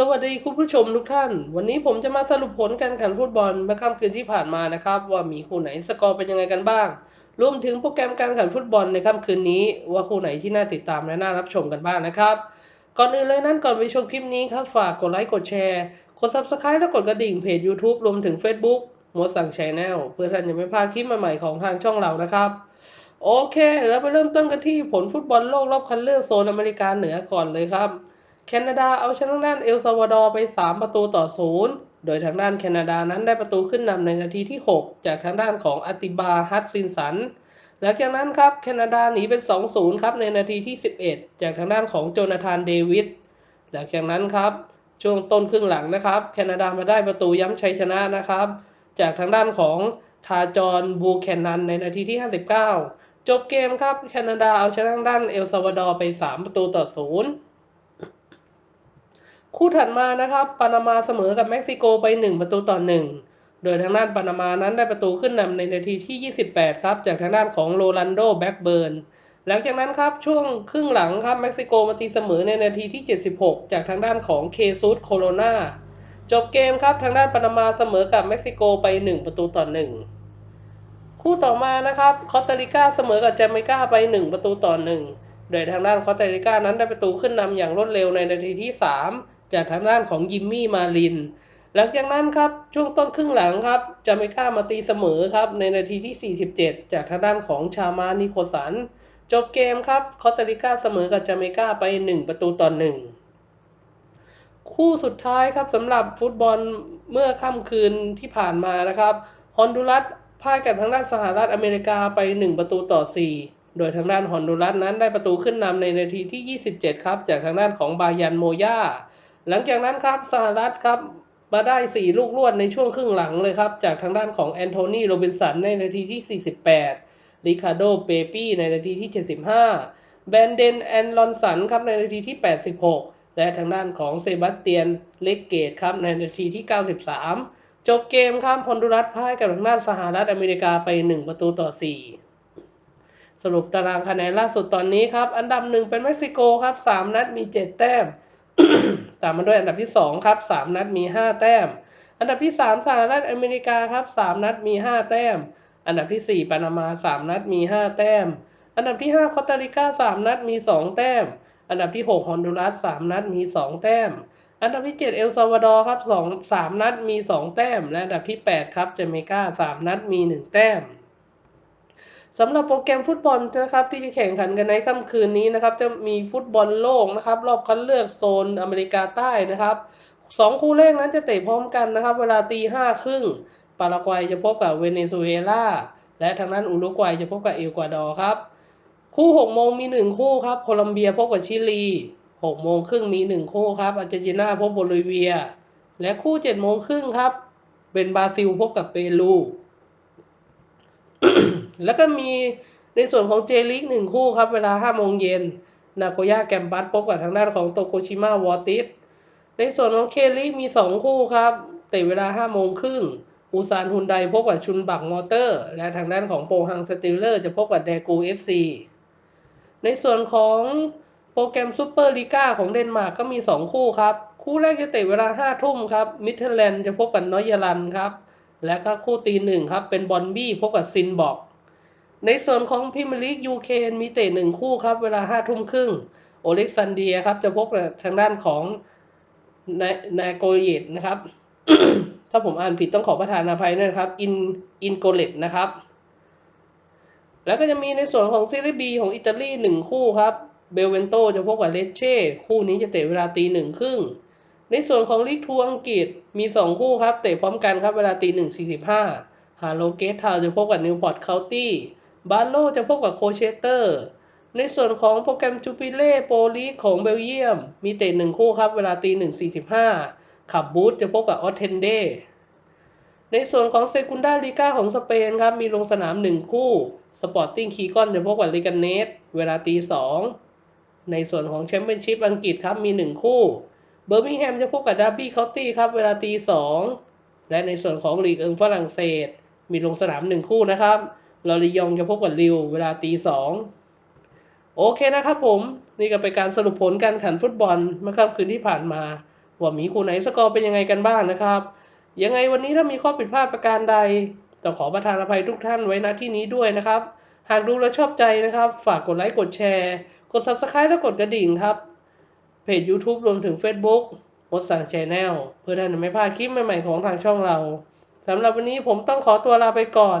สวัสดีคุณผู้ชมทุกท่าน วันนี้ผมจะมาสรุปผลการแข่งขันฟุตบอลเมื่อค่ำคืนที่ผ่านมานะครับ ว่ามีคู่ไหนสกอร์เป็นยังไงกันบ้าง รวมถึงโปรแกรมการแข่งขันฟุตบอลในค่ำคืนนี้ ว่าคู่ไหนที่น่าติดตามและน่ารับชมกันบ้างนะครับ ก่อนอื่นเลยนั้นก่อนไปชมคลิปนี้ครับฝากกดไลค์กดแชร์ กด Subscribe และกดกระดิ่งเพจ YouTube รวมถึง Facebook มัวสั่งแชนแนลเพื่อท่านจะไม่พลาดคลิปใหม่ๆของทางช่องเรานะครับโอเค แล้วไปเริ่มต้นกันที่ผลฟุตบอลโลกรอบคัดเลือกโซนอเมริกาเหนือก่อนเลยครับ แคนาดาเอาชนะด้านเอลซาวาดอร์ไป 3 ประตูต่อศูนย์โดยทางด้านแคนาดานั้นได้ประตูขึ้นนำในนาทีที่ 6 จากทางด้านของอติบาฮัตซินสัน หลังจากนั้นครับแคนาดาหนีเป็น 2-0 ครับในนาทีที่ 11 จากทางด้านของโจนาธานเดวิส หลังจากนั้นครับช่วงต้นครึ่งหลังนะครับ แคนาดามาได้ประตูย้ำชัยชนะนะครับ จากทางด้านของทาจอนบูแคนนันในนาทีที่ 59 จบเกมครับแคนาดาเอาชนะด้านเอลซาวาดอร์ไป 3 ประตูต่อศูนย์ คู่ถัดมานะครับปานามาเสมอกับเม็กซิโกไป 1 ประตูต่อ 1 โดยทางด้านปานามานั้นได้ประตูขึ้นนำในนาทีที่ 28 ครับ จากทางด้านของโรลันโดแบ็กเบิร์นหลังจากนั้นครับช่วงครึ่งหลังครับเม็กซิโกมาตีเสมอในนาทีที่ 76 จากทางด้านของเคซุสโคโรนาจบเกมครับทางด้านปานามาเสมอกับเม็กซิโกไป 1 ประตูต่อ 1 คู่ต่อมานะครับคอสตาริกาเสมอกับแจเมกาไป 1 ประตูต่อ 1 โดยทางด้านคอสตาริกานั้นได้ประตูขึ้นนำอย่างรวดเร็วในนาทีที่ 3 จากทางด้านของยิมมี่มาลิน หลังจากนั้นครับช่วงต้นครึ่งหลังครับจาเมกามาตีเสมอครับในนาทีที่ 47 จากทางด้านของชามานิโคสัน จบเกมครับคอสตาริกาเสมอกับจาเมกาไป 1 ประตูต่อ1คู่สุดท้ายครับสำหรับฟุตบอลเมื่อค่ำคืนที่ผ่านมานะครับฮอนดูรัสพ่ายกับทางด้านสหรัฐอเมริกาไป 1 ประตูต่อ 4 โดยทางด้านฮอนดูรัสนั้นได้ประตูขึ้นนำในนาทีที่ 27 ครับ จากทางด้านของบายันโมยา หลังจากนั้นครับสหรัฐครับมาได้ 4 ลูกรวดในช่วงครึ่งหลังเลยครับ จากทางด้านของแอนโทนีโรบินสันในนาทีที่ 48 ริคาโดเปปี้ในนาทีที่ 75 แบนเดนแอนลอนสันครับในนาทีที่ 86 และทางด้านของเซบาสเตียนเลกเกตครับในนาทีที่ 93 จบเกมครับฮอนดูรัสพ่ายกับทางด้านสหรัฐอเมริกาไป 1 ประตูต่อ 4สรุปตารางคะแนนล่าสุดตอนนี้ครับ อันดับหนึ่งเป็นเม็กซิโกครับ 3 นัดมี 7 แต้ม ตามมาด้วยอันดับที่ 2 ครับ 3 นัดมี 5 แต้ม อันดับที่ 3สหรัฐอเมริกาครับ 3 นัดมี 5 แต้ม อันดับที่ 4ปานามา 3 นัดมี 5 แต้ม อันดับที่ 5คอสตาริกา 3 นัดมี 2 แต้ม อันดับที่ 6 ฮอนดูรัส 3 นัดมี 2 แต้ม อันดับที่ 7 เอลซาวาดอร์ครับ2 3 นัดมี 2 แต้ม และอันดับที่ 8 ครับเจเมกา 3 นัดมี 1 แต้ม สำหรับโปรแกรมฟุตบอลนะครับที่จะแข่งขันกันในค่ำคืนนี้นะครับ จะมีฟุตบอลโลกนะครับ รอบคัดเลือกโซนอเมริกาใต้นะครับสองคู่แรกนั้นจะเตะพร้อมกันนะครับ เวลาตีห้าครึ่งปารากวัยจะพบกับเวเนซุเอลาและทางด้านอุรุกวัยจะพบกับเอลกวาดอร์ครับ คู่หกโมงมีหนึ่งคู่ครับโคลัมเบียพบกับชิลีหกโมงครึ่งมีหนึ่งคู่ครับอาร์เจนตินาพบโบลิเวีย และคู่เจ็ดโมงครึ่งครับเป็นบราซิลพบกับเปรู แล้วก็มีในส่วนของเจลิกหนึ่งคู่ครับ เวลาห้าโมงเย็นนาโกย่าแกมปัสพบกับทางด้านของโตโกชิมาวอติสในส่วนของเคลิกมีสองคู่ครับเตะเวลาห้าโมงครึ่งอูซานฮุนไดพบกับชุนบักมอเตอร์ และทางด้านของโปฮังสติลเลอร์จะพบกับแดกูเอฟซีในส่วนของโปรแกรมซูเปอร์ลีกาของเดนมาร์กก็มี 2 คู่ครับ คู่แรกจะเตะเวลา5ทุ่มครับมิเทแลนด์จะพบกับนอยาลันครับ และก็คู่ตีหนึ่งครับเป็นบอนบี้พบกับซินบอก ในส่วนของพิมลีกยูเคนมีเตะหนึ่งคู่ครับ เวลา5ทุ่มครึ่งโอเล็กซานเดียครับ จะพบกับทางด้านของนาโกเยตนะครับ ถ้าผมอ่านผิดต้องขอประทานอภัยนะครับ อินอินโกเลตนะครับ แล้วก็จะมีในส่วนของซีรีส์บีของอิตาลีหนึ่งคู่ครับ เบลเวนโตจะพบกับเลเช่ คู่นี้จะเตะเวลาตีหนึ่งครึ่ง ในส่วนของลีกทัวร์อังกฤษมี 2 คู่ครับ เตะพร้อมกันครับเวลาตีหนึ่งสี่สิบห้าฮาโลเกตทาวจะพบกับนิวพอร์ตเคานตี้ บาโลจะพบกับโคเชเตอร์ ในส่วนของโปรแกรมจูปิเล่โปลีของเบลเยียม มีเตะหนึ่งคู่ครับ เวลาตีหนึ่งสี่สิบห้าขับบูธจะพบกับออสเทนเดในส่วนของเซกุนดาลีกาของสเปนครับ มีลงสนามหนึ่งคู่สปอร์ติ้งคีกอนจะพบกับลิกันเนสเวลาตีสองในส่วนของแชมเปี้ยนชิพอังกฤษครับ มี1คู่เบอร์มิงแฮมจะพบกับดาร์บี้เคานตี้ครับ เวลาตีสองและในส่วนของลีกเอิงฝรั่งเศส มีลงสนาม1คู่นะครับ ลอริยองจะพบกับลิวเวลาตีสองโอเคนะครับผม นี่ก็เป็นการสรุปผลการแข่งฟุตบอลเมื่อค่ำคืนที่ผ่านมา ว่ามีคู่ไหนสกอร์เป็นยังไงกันบ้างนะครับ ยังไงวันนี้ถ้ามีข้อผิดพลาดประการใด ต้องขอประทานอภัยทุกท่านไว้ณที่นี้ด้วยนะครับ หากดูแล้วชอบใจนะครับ ฝากกดไลค์กดแชร์ กด Subscribe และกดกระดิ่งครับ เพจ YouTube รวมถึง Facebook มดสั่ง Channel เพื่อท่านไม่พลาดคลิปใหม่ๆของทางช่องเราสำหรับวันนี้ผมต้องขอตัวลาไปก่อน